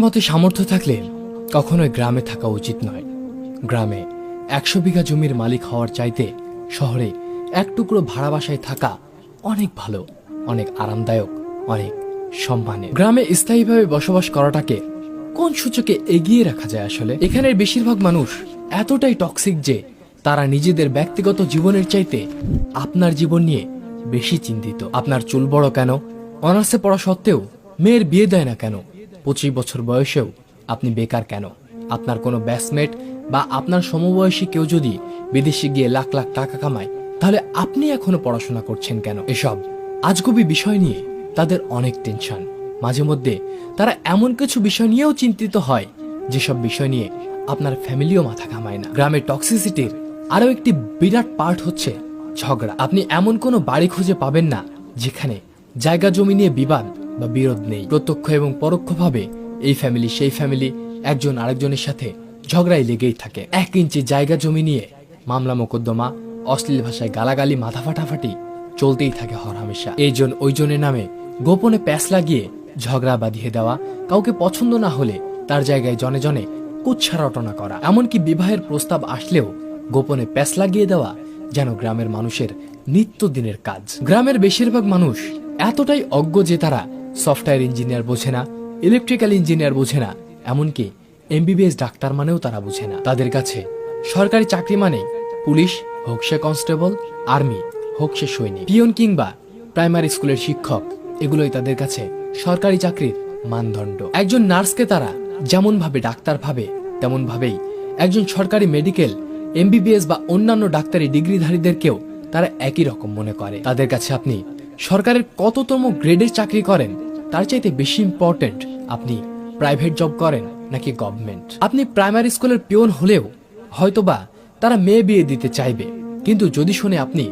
মতে সামর্থ্য থাকলে কখনোই গ্রামে থাকা উচিত নয়। গ্রামে একশো বিঘা জমির মালিক হওয়ার চাইতে শহরে এক টুকরো ভাড়া বাসায় থাকা অনেক ভালো, অনেক আরামদায়ক, অনেক সম্মানের। গ্রামে স্থায়ীভাবে বসবাস করাটাকে কোন সূচকে এগিয়ে রাখা যায় আসলে? এখানের বেশিরভাগ মানুষ এতটাই টক্সিক যে তারা নিজেদের ব্যক্তিগত জীবনের চাইতে আপনার জীবন নিয়ে বেশি চিন্তিত। আপনার চুল বড় কেন? অনার্সে পড়া সত্ত্বেও মেয়ের বিয়ে দেয় না কেন? পঁচিশ বছর বয়সেও আপনি বেকার কেন? আপনার কোনো ব্যাসমেট বা আপনার সমবয়সী কেউ যদি বিদেশে গিয়ে লাখ লাখ টাকা কামায়, তাহলে আপনি এখনও পড়াশোনা করছেন কেন? এসব আজগুবি বিষয় নিয়ে তাদের অনেক টেনশন মাঝে মধ্যে তারা এমন কিছু বিষয় নিয়েও চিন্তিত হয়, যেসব বিষয় নিয়ে আপনার ফ্যামিলিও মাথা ঘামায় না। গ্রামে টক্সিসিটির আরও একটি বিরাট পার্ট হচ্ছে ঝগড়া। আপনি এমন কোনো বাড়ি খুঁজে পাবেন না, যেখানে জায়গা জমি নিয়ে বিবাদ বা বিরোধ নেই। প্রত্যক্ষ এবং পরোক্ষভাবে এই ফ্যামিলি সেই ফ্যামিলি একজন আরেকজনের সাথে ঝগড়াই লেগেই থাকে। এক ইঞ্চি জায়গা জমি নিয়ে মামলা মোকদ্দমা, অশ্লীল ভাষায় গালাগালি, মাথা ফাটাফাটি চলতেই থাকে হরহামেশা এইজন ওইজনের নামে গোপনে প্যাস লাগিয়ে ঝগড়া বাঁধিয়ে দেওয়া, কাউকে পছন্দ না হলে তার জায়গায় জনে জনে কুচ্ছা রটনা করা। এমনকি বিবাহের প্রস্তাব আসলেও গোপনে প্যাস লাগিয়ে দেওয়া যেন গ্রামের মানুষের নিত্যদিনের কাজ। গ্রামের বেশিরভাগ মানুষ এতটাই অজ্ঞ যে তারা সফটওয়্যার ইঞ্জিনিয়ার বোঝে না, ইলেকট্রিক্যাল ইঞ্জিনিয়ার বোঝে না, এমনকি এমবিবিএস ডাক্তার মানেও তারা বুঝে না। তাদের কাছে সরকারি চাকরি মানে পুলিশ, হোক সে কনস্টেবল, আর্মি, হোক সে সৈনিক। পিয়ন কিংবা প্রাইমারি স্কুলের শিক্ষক, এগুলোই তাদের কাছে সরকারি চাকরির মানদণ্ড। একজন নার্সকে তারা যেমন ভাবে ডাক্তার ভাবে তেমন ভাবেই একজন সরকারি মেডিকেল, এমবিবিএস বা অন্যান্য ডাক্তারি ডিগ্রিধারীদেরকেও তারা একই রকম মনে করে। তাদের কাছে আপনি সরকারের কততম গ্রেডের চাকরি করেন, তার চাইতে বেশি ইম্পর্টেন্ট আপনি প্রাইভেট জব করেন নাকি গভর্নমেন্ট আপনি প্রাইমারি স্কুলের পিওন হলেও হয়তোবা তারা মেয়ে বিয়ে দিতে চাইবে। কিন্তু যদি শুনে আপনি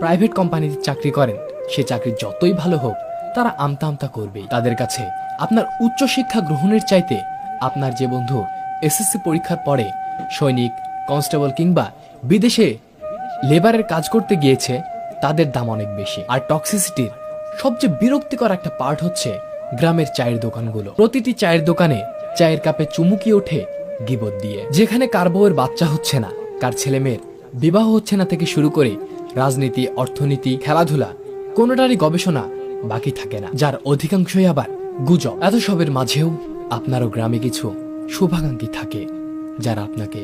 প্রাইভেট কোম্পানিতে চাকরি করেন, সে চাকরি যতই ভালো হোক, তারা আমতা আমতা করবেই। তাদের কাছে আপনার উচ্চ শিক্ষা গ্রহণের চাইতে আপনার যে বন্ধু এসএসসি পরীক্ষার পরে সৈনিক কনস্টেবল কিংবা বিদেশে লেবারের কাজ করতে গিয়েছে তাদের দাম অনেক বেশি। আর টক্সিসিটির সবচেয়ে বিরক্তিকর একটা পার্ট হচ্ছে গ্রামের চায়ের দোকানগুলো। প্রতিটি চায়ের দোকানে চায়ের কাপে চুমুকি ওঠে গিবত দিয়ে। যেখানে কার বউয়ের বাচ্চা হচ্ছে না, কার ছেলে মেয়ের বিবাহ হচ্ছে না থেকে শুরু করে রাজনীতি, অর্থনীতি, খেলাধুলা, কোনোটারই গবেষণা বাকি থাকে না। যার অধিকাংশই আবার গুজব। এত সবের মাঝেও আপনারও গ্রামে কিছু শুভাকাঙ্ক্ষী থাকে যারা আপনাকে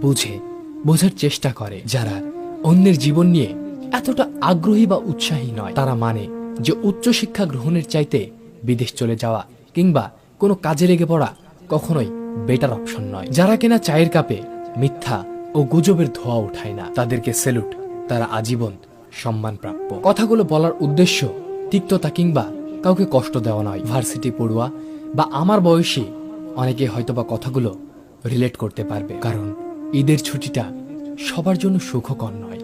বুঝে, বোঝার চেষ্টা করে, যারা অন্যের জীবন নিয়ে এতটা আগ্রহী বা উৎসাহী নয়। তারা মানে যে উচ্চশিক্ষা গ্রহণের চাইতে বিদেশ চলে যাওয়া কিংবা কোনো কাজে লেগে পড়া কখনোই বেটার অপশন নয়। যারা কিনা চায়ের কাপে মিথ্যা ও গুজবের ধোয়া উঠায় না, তাদেরকে সেলুট তারা আজীবন সম্মান প্রাপ্য কথাগুলো বলার উদ্দেশ্য তিক্ততা কিংবা কাউকে কষ্ট দেওয়া নয়। ভার্সিটি পড়ুয়া বা আমার বয়সী অনেকে হয়তোবা কথাগুলো রিলেট করতে পারবে। কারণ ঈদের ছুটিটা সবার জন্য সুখকর নয়।